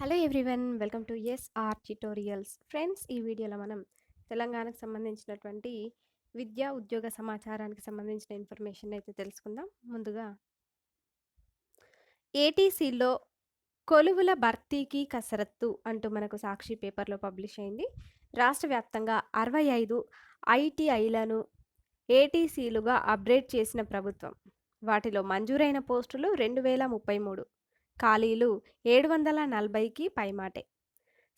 Hello everyone welcome to S R tutorials friends ఈ వీడియోలో మనం తెలంగాణకు సంబంధించినటువంటి విద్యా ఉద్యోగ సమాచారానికి సంబంధించిన ఇన్ఫర్మేషన్ అయితే తెలుసుకుందాం. ముందుగా ఏటీసీలో కొలువుల భర్తీకి కసరత్తు అంటూ మనకు సాక్షి పేపర్లో పబ్లిష్ అయింది. రాష్ట్ర వ్యాప్తంగా అరవై ఐదు ఐటీఐలను ఏటీసీలుగా అప్గ్రేడ్ చేసిన ప్రభుత్వం. వాటిలో మంజూరైన పోస్టులు రెండు వేల ముప్పై మూడు. ఖాళీలు ఏడు వందల నలభైకి పైమాటే.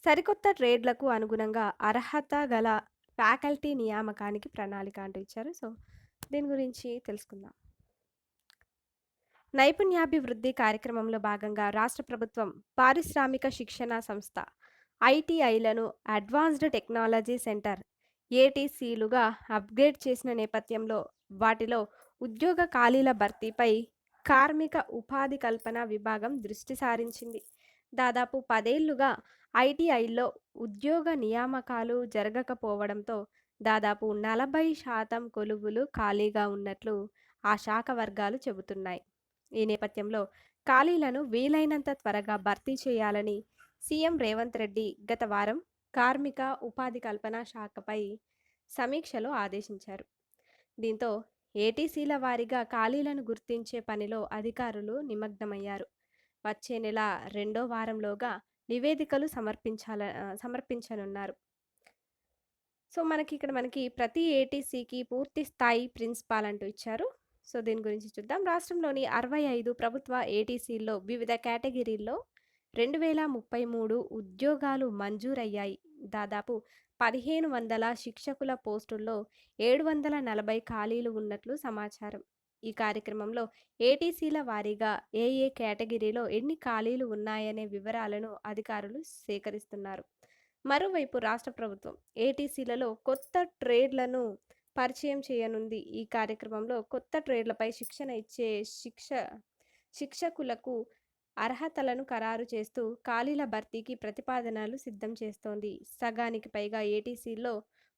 సరికొత్త ట్రేడ్లకు అనుగుణంగా అర్హత గల ఫ్యాకల్టీ నియామకానికి ప్రణాళిక అంటూ ఇచ్చారు. సో దీని గురించి తెలుసుకుందాం. నైపుణ్యాభివృద్ధి కార్యక్రమంలో భాగంగా రాష్ట్ర ప్రభుత్వం పారిశ్రామిక శిక్షణ సంస్థ ఐటీఐలను అడ్వాన్స్డ్ టెక్నాలజీ సెంటర్ ఏటీసీలుగా అప్గ్రేడ్ చేసిన నేపథ్యంలో వాటిలో ఉద్యోగ ఖాళీల భర్తీపై కార్మిక ఉపాధి కల్పన విభాగం దృష్టి సారించింది. దాదాపు పదేళ్ళుగా ఐటీఐలో ఉద్యోగ నియామకాలు జరగకపోవడంతో దాదాపు నలభై శాతం కొలువులు ఖాళీగా ఉన్నట్లు ఆ శాఖ వర్గాలు చెబుతున్నాయి. ఈ నేపథ్యంలో ఖాళీలను వీలైనంత త్వరగా భర్తీ చేయాలని సీఎం రేవంత్ రెడ్డి గత వారం కార్మిక ఉపాధి కల్పన శాఖపై సమీక్షలో ఆదేశించారు. దీంతో ఏటీసీల వారీగా ఖాళీలను గుర్తించే పనిలో అధికారులు నిమగ్నమయ్యారు. వచ్చే నెల రెండో వారంలోగా నివేదికలు సమర్పించాల సమర్పించనున్నారు. సో మనకి ఇక్కడ మనకి ప్రతి ఏటీసీకి పూర్తి స్థాయి ప్రిన్సిపాల్ అంటూ ఇచ్చారు. సో దీని గురించి చూద్దాం. రాష్ట్రంలోని అరవై ఐదు ప్రభుత్వ ఏటీసీల్లో వివిధ కేటగిరీల్లో రెండు వేల ముప్పై మూడు ఉద్యోగాలు మంజూరయ్యాయి. దాదాపు పదిహేను వందల శిక్షకుల పోస్టుల్లో ఏడు వందల నలభై ఖాళీలు ఉన్నట్లు సమాచారం. ఈ కార్యక్రమంలో ఏటీసీల వారీగా ఏ ఏ కేటగిరీలో ఎన్ని ఖాళీలు ఉన్నాయనే వివరాలను అధికారులు సేకరిస్తున్నారు. మరోవైపు రాష్ట్ర ప్రభుత్వం ఏటీసీలలో కొత్త ట్రేడ్లను పరిచయం చేయనుంది. ఈ కార్యక్రమంలో కొత్త ట్రేడ్లపై శిక్షణ ఇచ్చే శిక్ష శిక్షకులకు అర్హతలను ఖరారు చేస్తూ ఖాళీల భర్తీకి ప్రతిపాదనలు సిద్ధం చేస్తోంది. సగానికి పైగా ఏటీసీల్లో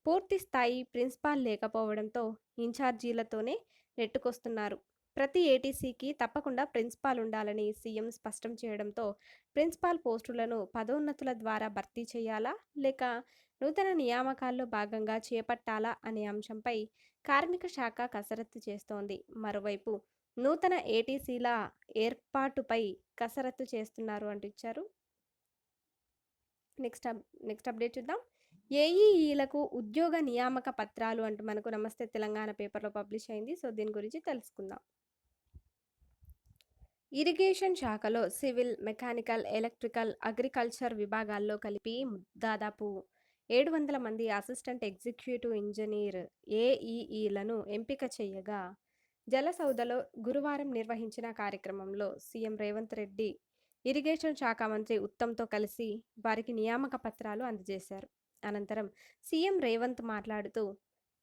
పూర్తి స్థాయి ప్రిన్సిపాల్ లేకపోవడంతో ఇన్ఛార్జీలతోనే నెట్టుకొస్తున్నారు. ప్రతి ఏటీసీకి తప్పకుండా ప్రిన్సిపాల్ ఉండాలని సీఎం స్పష్టం చేయడంతో ప్రిన్సిపాల్ పోస్టులను పదోన్నతుల ద్వారా భర్తీ చేయాలా? లేక నూతన నియామకాల్లో భాగంగా చేపట్టాలా? అనే అంశంపై కార్మిక శాఖ కసరత్తు చేస్తోంది. మరోవైపు నూతన ఏటీసీల ఏర్పాటుపై కసరత్తు చేస్తున్నారు అంటూ ఇచ్చారు నెక్స్ట్ నెక్స్ట్ అప్డేట్ చూద్దాం. ఏఈఈలకు ఉద్యోగ నియామక పత్రాలు అంటూ మనకు నమస్తే తెలంగాణ పేపర్లో పబ్లిష్ అయింది. సో దీని గురించి తెలుసుకుందాం. ఇరిగేషన్ శాఖలో సివిల్ మెకానికల్ ఎలక్ట్రికల్ అగ్రికల్చర్ విభాగాల్లో కలిపి దాదాపు ఏడు వందల మంది అసిస్టెంట్ ఎగ్జిక్యూటివ్ ఇంజనీర్ ఏఈఈలను ఎంపిక చేయగా జలసౌదలో గురువారం నిర్వహించిన కార్యక్రమంలో సీఎం రేవంత్ రెడ్డి ఇరిగేషన్ శాఖ మంత్రి ఉత్తమ్తో కలిసి వారికి నియామక పత్రాలు అందజేశారు. అనంతరం సీఎం రేవంత్ మాట్లాడుతూ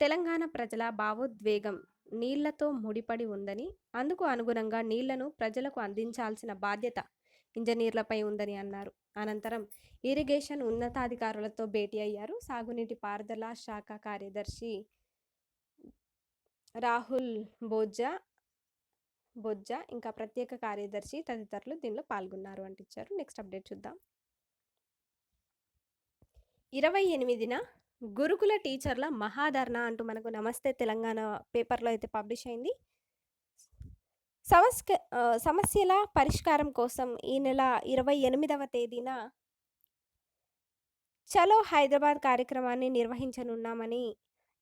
తెలంగాణ ప్రజల భావోద్వేగం నీళ్ళతో ముడిపడి ఉందని అందుకు అనుగుణంగా నీళ్ళను ప్రజలకు అందించాల్సిన బాధ్యత ఇంజనీర్లపై ఉందని అన్నారు. అనంతరం ఇరిగేషన్ ఉన్నతాధికారులతో భేటీ అయ్యారు. సాగునీటి పారుదల శాఖ కార్యదర్శి రాహుల్ బోజ్జా బొజ్జా ఇంకా ప్రత్యేక కార్యదర్శి తదితరులు దీనిలో పాల్గొన్నారు అంటించారు. నెక్స్ట్ అప్డేట్ చూద్దాం. ఇరవై ఎనిమిదిన గురుకుల టీచర్ల మహాధర్ణ అంటూ మనకు నమస్తే తెలంగాణ పేపర్లో అయితే పబ్లిష్ అయింది. సమస్క సమస్యల పరిష్కారం కోసం ఈ నెల ఇరవై ఎనిమిదవ తేదీన చలో హైదరాబాద్ కార్యక్రమాన్ని నిర్వహించనున్నామని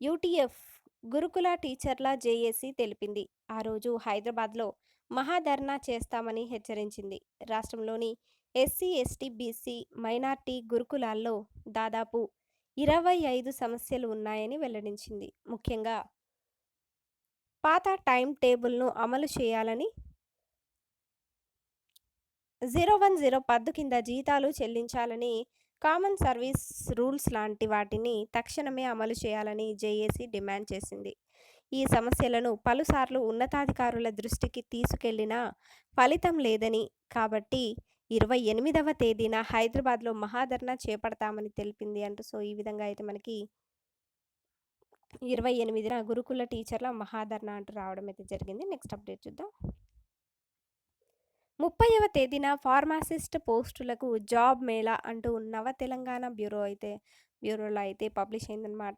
యూటీఎఫ్ గురుకుల టీచర్ల జేఏసీ తెలిపింది. ఆ రోజు హైదరాబాద్లో మహాధర్నా చేస్తామని హెచ్చరించింది. రాష్ట్రంలోని ఎస్సీ ఎస్టీ బీసీ మైనార్టీ గురుకులాల్లో దాదాపు ఇరవై ఐదు సమస్యలు ఉన్నాయని వెల్లడించింది. ముఖ్యంగా పాత టైం టేబుల్ను అమలు చేయాలని జీరో వన్ జీరో పద్దు కింద జీతాలు చెల్లించాలని కామన్ సర్వీస్ రూల్స్ లాంటి వాటిని తక్షణమే అమలు చేయాలని జేఏసీ డిమాండ్ చేసింది. ఈ సమస్యలను పలుసార్లు ఉన్నతాధికారుల దృష్టికి తీసుకెళ్ళినా ఫలితం లేదని కాబట్టి ఇరవై ఎనిమిదవ తేదీన హైదరాబాద్లో మహాధర్నా చేపడతామని తెలిపింది అంటూ సో ఈ విధంగా అయితే మనకి ఇరవై ఎనిమిదిన గురుకుల టీచర్ల మహాధర్నా అంటూ రావడం అయితే జరిగింది. నెక్స్ట్ అప్డేట్ చూద్దాం. ముప్పైవ తేదీన ఫార్మాసిస్ట్ పోస్టులకు జాబ్ మేళా అంటూ నవ తెలంగాణ బ్యూరో అయితే బ్యూరోలో అయితే పబ్లిష్ అయిందనమాట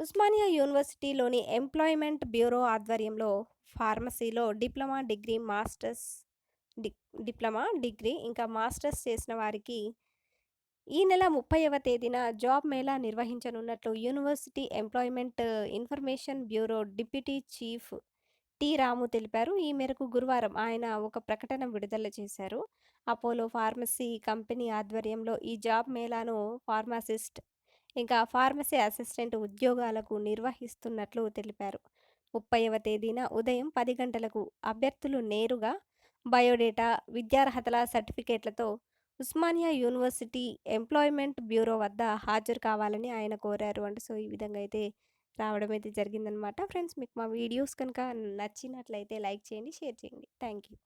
ఉస్మానియా యూనివర్సిటీలోని ఎంప్లాయ్మెంట్ బ్యూరో ఆధ్వర్యంలో ఫార్మసీలో diploma degree masters D diploma degree ఇంకా మాస్టర్స్ చేసిన వారికి ఈ నెల ముప్పైవ తేదీన జాబ్ మేళా నిర్వహించనున్నట్లు university employment information bureau deputy chief T. Ramu తెలిపారు. ఈ మేరకు గురువారం ఆయన ఒక ప్రకటన విడుదల చేశారు. అపోలో ఫార్మసీ కంపెనీ ఆధ్వర్యంలో ఈ జాబ్ మేళాను ఫార్మసిస్ట్ ఇంకా ఫార్మసీ అసిస్టెంట్ ఉద్యోగాలకు నిర్వహిస్తున్నట్లు తెలిపారు. ముప్పైవ తేదీన ఉదయం పది గంటలకు అభ్యర్థులు నేరుగా బయోడేటా విద్యార్హతల సర్టిఫికేట్లతో ఉస్మానియా యూనివర్సిటీ ఎంప్లాయ్మెంట్ బ్యూరో వద్ద హాజరు కావాలని ఆయన కోరారు. అంటే సో ఈ విధంగా అయితే రావడం అయితే జరిగిందనమాట ఫ్రెండ్స్ మీకు మా వీడియోస్ కనుక నచ్చినట్లయితే లైక్ చేయండి షేర్ చేయండి. Thank you